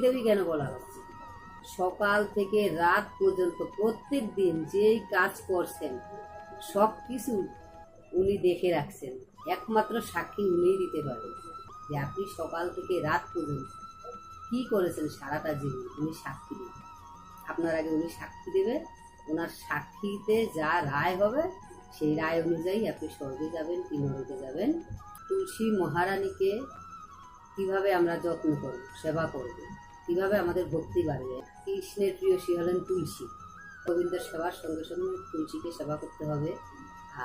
দেবী কেন বলা হচ্ছে? সকাল থেকে রাত পর্যন্ত প্রত্যেক দিন যেই কাজ করছেন, সব কিছু উনি দেখে রাখছেন। একমাত্র সাক্ষী উনিই দিতে পারেন যে আপনি সকাল থেকে রাত পর্যন্ত কি করেছেন সারাটা জীবন, উনি সাক্ষী দেবেন। আপনার আগে উনি সাক্ষী দেবে ওনার সাক্ষীতে যা রায় হবে, সেই রায় অনুযায়ী আপনি স্বর্গে যাবেন কি যাবেন। তুলসী মহারানীকে কীভাবে আমরা যত্ন করব, সেবা করব, কীভাবে আমাদের ভক্তি বাড়বে? কৃষ্ণের প্রিয়সী হলেন তুলসী। গোবিন্দের সেবার সঙ্গে সঙ্গে তুলসীকে সেবা করতে হবে।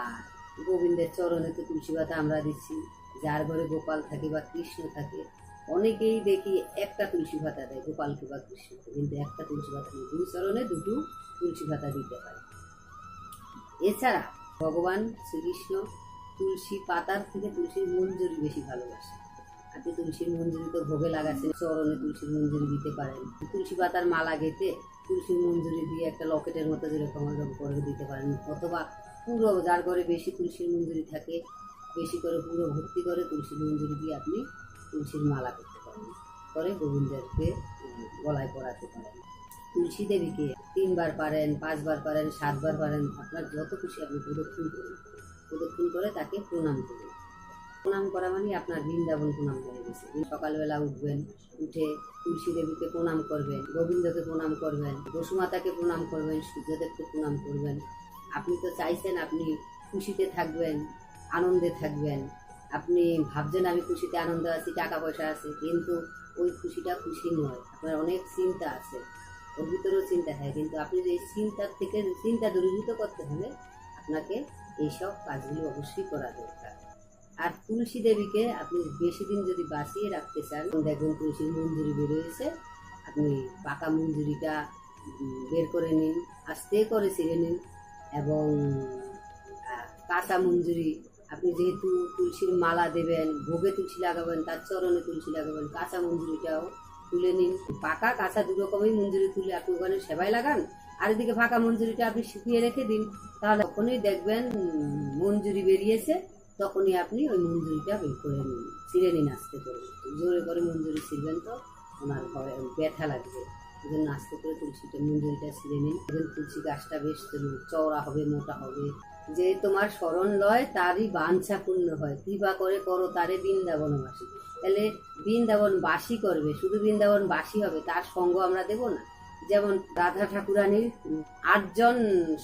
আর গোবিন্দের চরণে তো তুলসী পাতা আমরা দিচ্ছি, যার ঘরে গোপাল থাকে বা কৃষ্ণ থাকে, অনেকেই দেখি একটা তুলসী পাতা দেয়, গোপালকে বা কৃষ্ণকে, কিন্তু একটা তুলসী পাতা নেই। দুই চরণে দুটো তুলসী পাতা দিতে হয়। এছাড়া ভগবান শ্রীকৃষ্ণ তুলসী পাতার থেকে তুলসীর মঞ্জুরি বেশি ভালোবাসে আপনি তুলসীর মঞ্জুরি তো ভোগে লাগাচ্ছেন চরণে তুলসীর মঞ্জুরি দিতে পারেন। তুলসী পাতার মালা গেঁথে তুলসীর মঞ্জুরি দিয়ে একটা লকেটের মতো যেরকম ওরকম করে দিতে পারেন। অথবা পুরো যার ঘরে বেশি তুলসীর মঞ্জুরি থাকে বেশি করে পুরো ভর্তি করে তুলসীর মঞ্জুরি দিয়ে আপনি তুলসীর মালা করতে পারেন। করে গোবিন্দেরকে উম, গলায় পরাতে পারেন। তুলসী দেবীকে তিনবার পারেন পাঁচবার পারেন সাতবার পারেন আপনার যত খুশি আপনি প্রদক্ষিণ করুন। প্রদক্ষিণ করে তাকে প্রণাম করুন। প্রণাম করা মানে আপনার বৃন্দাবন প্রণাম হয়ে গেছে সকালবেলা উঠবেন, উঠে তুলসী দেবীকে প্রণাম করবেন, গোবিন্দকে প্রণাম করবেন বসুমাতাকে প্রণাম করবেন, সূর্যদেবকে প্রণাম করবেন। আপনি তো চাইছেন আপনি খুশিতে থাকবেন, আনন্দে থাকবেন। আপনি ভাবছেন আমি খুশিতে আনন্দ আছি, টাকা পয়সা আছে, কিন্তু ওই খুশিটা খুশি নয়। আপনার অনেক চিন্তা আছে, ওর ভিতরেও চিন্তা হয়। কিন্তু আপনি এই চিন্তার থেকে, চিন্তা দূরীভূত করতে হলে আপনাকে এইসব কাজগুলো অবশ্যই করা দরকার। আর তুলসী দেবীকে আপনি বেশি দিন যদি বাঁচিয়ে রাখতে চান দেখবেন তুলসীর মঞ্জুরি বেরিয়েছে, আপনি পাকা মঞ্জুরিটা বের করে নিন, আস্তে করে ছিঁড়ে নিন এবং কাঁচা মঞ্জুরি আপনি যেহেতু তুলসীর মালা দেবেন, ভোগে তুলসী লাগাবেন, তার চরণে তুলসী লাগাবেন, কাঁচা মঞ্জুরিটাও তুলে নিন। পাকা কাঁচা দু রকমই মঞ্জুরি তুলে আপনি ওখানে সেবাই লাগান। আর এদিকে ফাঁকা মঞ্জুরিটা আপনি শুকিয়ে রেখে দিন, তাহলে তখনই দেখবেন মঞ্জুরি বেরিয়েছে। তখনই আপনি ওই মঞ্জুরিটা বের করে নিন ছিঁড়ে নিন আস্তে করে। জোরে করে মঞ্জুরি ছিঁড়বেন তো, ওনার ব্যথা লাগবে। এই জন্য আস্তে করে তুলসীটা মঞ্জুরিটা ছিঁড়ে নিন। দেখবেন তুলসী গাছটা বেশ চওড়া হবে, মোটা হবে। যে তোমার স্মরণ লয়, তারই বাঞ্ছা পূর্ণ হয়। কৃপা করে করো তারে বৃন্দাবন বৃন্দাবনবাসী। তাহলে বৃন্দাবন বাসী করবে, শুধু বৃন্দাবন বাসী হবে, তার সঙ্গ আমরা দেব না। যেমন রাধা ঠাকুরানীর আটজন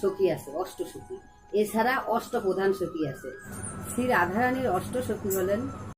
সখী আছে অষ্ট সখী এছাড়া অষ্ট প্রধান সখী আছে। শ্রী রাধারানীর অষ্ট সখী হলেন